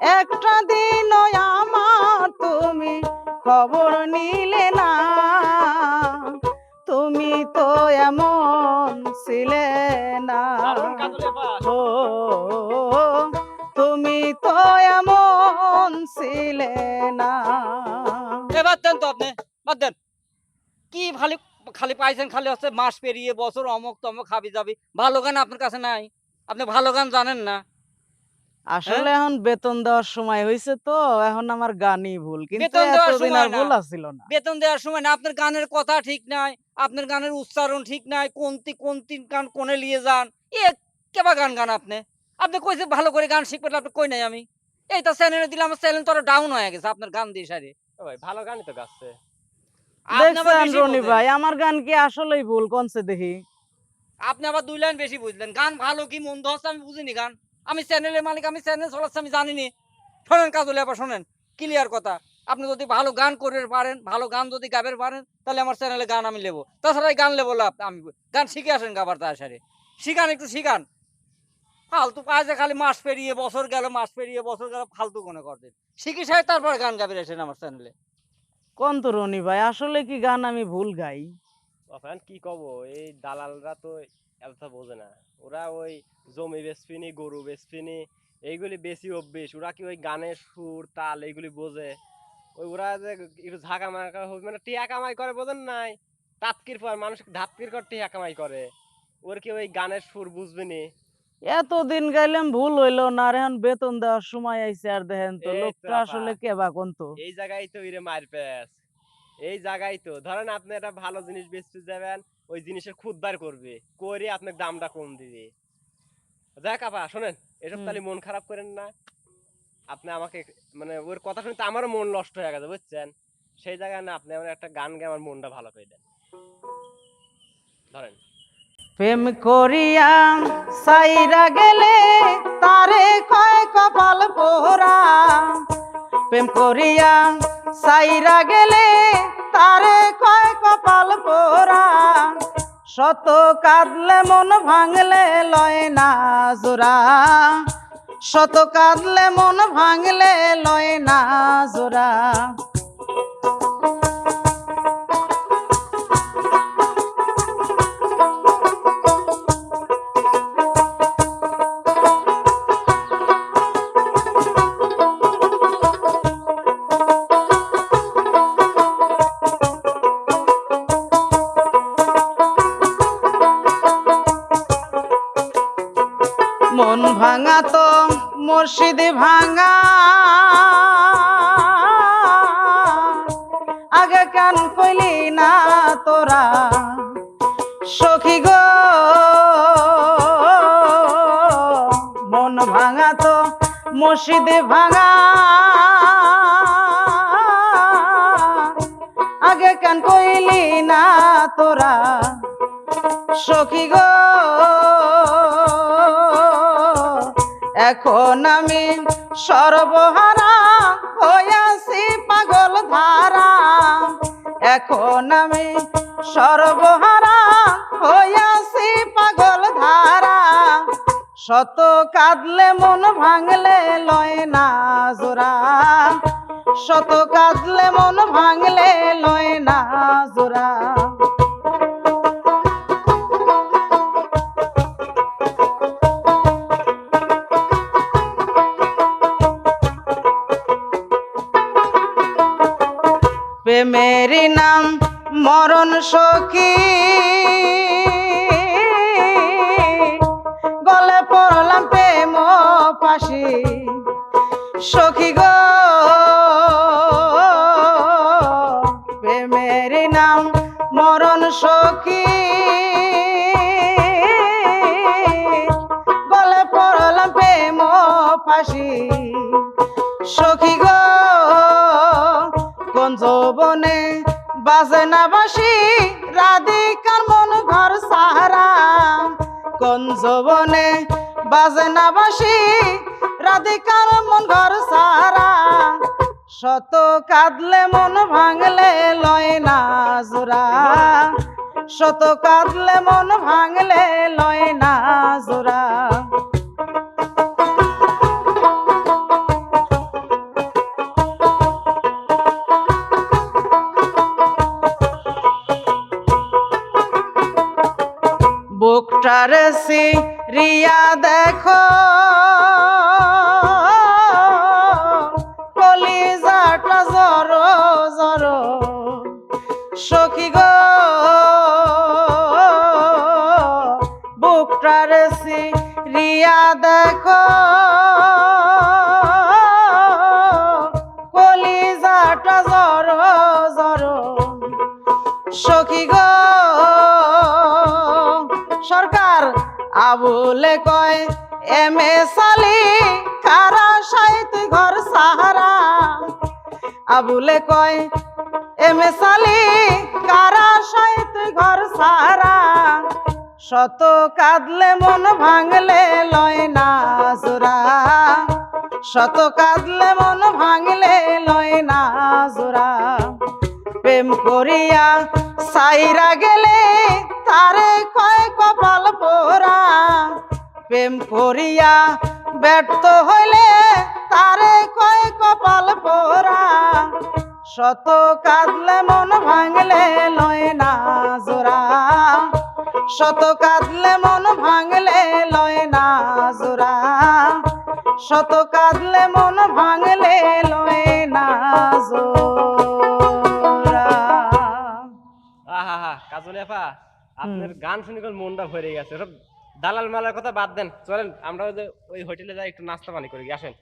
একটা দিন আমার তুমি খবর নিলে না। তুমি তো এমন ছিলে না। ও তুমি তো এমন ছিলে না। বাদ দেন তো আপনি বাদ দেন। কি খালি খালি পাইছেন খালি হচ্ছে মাস পেরিয়ে বছর অমুক তমক খাবি যাবি ভালো গান আপনার কাছে নাই। আপনি ভালো গান জানেন না। আসলে এখন বেতন দেওয়ার সময় হয়েছে তো এখন আমার গানই ভুল। কিন্তু বেতন দেওয়ার এতদিন সময় আর না। ভুল আসছিল না। বেতন দেওয়ার সময় না। আপনার গানের কথা ঠিক নাই আপনার গানের উচ্চারণ ঠিক নাই কোনটি কোনটি গান কোনে নিয়ে যান? এ কেবা গান গান আপনি? আপনি কইছে ভালো করে গান শিখবেন আপনি কই নাই আমি? এই তো চ্যানেলে দিলে আমার চ্যানেল তো ডাউন হয়ে গেছে আপনার গান দিয়ে সারে। ভাই ভালো গানই তো গাচ্ছে। আপনি দেখছেন রনি ভাই আমার গান কি আসলেই ভুল? কোনছে দেখি? আপনি আবার দুই লাইন বেশি বুঝলেন। গান ভালো কি মন্দ হচ্ছে আমি বুঝিনি গান। আমি চ্যানেলের মালিক আমি চ্যানেল চালাচ্ছি আমি জানিনি। শোনেন কাজলে আবার শোনেন। ক্লিয়ার কথা। আপনি যদি ভালো গান করে পারেন ভালো গান যদি গাবের পারেন তাহলে আমার চ্যানেলে গান আমি নেব। তাছাড়া এই গান নেব লাভ আমি গান শিখে আসেন গাবার তাড়াতাড়ি শিখান একটু শিখান। ফালতু কাজে খালি মাস পেরিয়ে বছর গেল মাস পেরিয়ে বছর গেল ফালতু কোনো করতেন শিখি সাহেব তারপরে গান গাবের আসেন আমার চ্যানেলে। কোন তো রনি ভাই আসলে কি গান আমি ভুল গাই? কি কব? এই দালালরা তো এত বোঝে না। ওরা ওই জমি বেচপিনি গরু বেচপিনি এইগুলি বেশি অভ্যেস। ওরা কি ওই গানের সুর তাল এইগুলি বোঝে? ওই ওরা যে একটু ঝাঁকা মাকা হবে মানে টিয়া কামাই করে বোঝেন নাই? টাপকির পর মানুষ ধাপকির কর টিয়া কামাই করে। ওর কি ওই গানের সুর বুঝবিনি এতদিন গাইলাম ভুল হইল। না এখন বেতন দেওয়ার সময় আইছে আর দেখেন তো লোকটা আসলে কেবা কোন তো? এই জায়গায় তো ইরে মার প্যাস এই জায়গায় তো। ধরেন আপনি একটা ভালো জিনিস বেচতে যাবেন ওই জিনিসের খুদ বার করবে করে আপনার দামটা কম দিবে। দেখ আপা শোনেন এসব তাহলে মন খারাপ করেন না। আপনি আমাকে মানে ওর কথা শুনতে আমারও মন নষ্ট হয়ে গেছে বুঝছেন? সেই জায়গায় না আপনি আমার একটা গান গেয়ে আমার মনটা ভালো করে দেন। ধরেন। প্রেম করিয়া সাইরা গেলে তারে কয় কপাল পোরা প্রেম করিয়া সাইরা গেলে তারে কয় কপাল পোরা শত কাঁদলে মন ভাঙলে লয় না জোরা শত কাঁদলে মন ভাঙলে লয় না জোড়া। মন ভাঙা তো মসজিদ ভাঙা। আগে কান কইলি না তোরা? সখী গো, মন ভাঙা তো মসজিদ ভাঙা। আগে কান কইলি না তোরা? সখী গো এখন আমি সর্বহারা হইয়াছি পাগল ধারা। এখন আমি সর্বহারা হইয়াছি পাগল ধারা। শত কাঁদলে মন ভাঙলে লয় না জোড়া। শত কাঁদলে মন প্রেমের নাম মরণ সখী। গলে পড়লাম প্রেম পাশি। সখী গো, প্রেমের নাম মরণ সখী। গলে পড়লাম প্রেম ফাঁসি সখী গো যৌবনে বাজে না বাসি রাধিকার মন ঘর সাহারা। কোন যৌবনে বাজে না বাসি রাধিকার মন ঘর সাহারা। শত কাঁদলে মন ভাঙলে লয় না জোড়া। শত কাঁদলে মন ভাঙলে লয় না জোড়া। বুকটারে সি রিয়া দেখো। কলিজাটা জড়ো জড়ো। সখী গো বুকটারে সি রিয়া দেখো। সখী গো আবুলে কয়, এম. এ. সালি, কারা সাহিত্য ঘর সাহারা? আবুলে কয়, এম. এ. সালি, কারা সাহিত্য ঘর সাহারা? শত কাঁদলে মন ভাঙলে লয় না জোড়া। শত কাঁদলে মন ভাঙলে লয় না জোড়া। প্রেম করিয়া সাইরা গেলে তারে কয় কপাল পোরা প্রেম করিয়া ব্যর্থ হইলে তারে কয় কপাল পোরা শত কাঁদলে মন ভাঙলে লয় না জোড়া। শত কাঁদলে মন ভাঙলে লয় না জোড়া। শত কাঁদলে মন ভাঙলে লয় না জোড়া। আহা হা কাজলি আপনার গান শুনে কোন মনটা ভরে গেছে। সব দালাল মালার কথা বাদ দেন। চলেন আমরা ওই যে ওই হোটেলে যাই একটু নাস্তা পানি করি আসেন।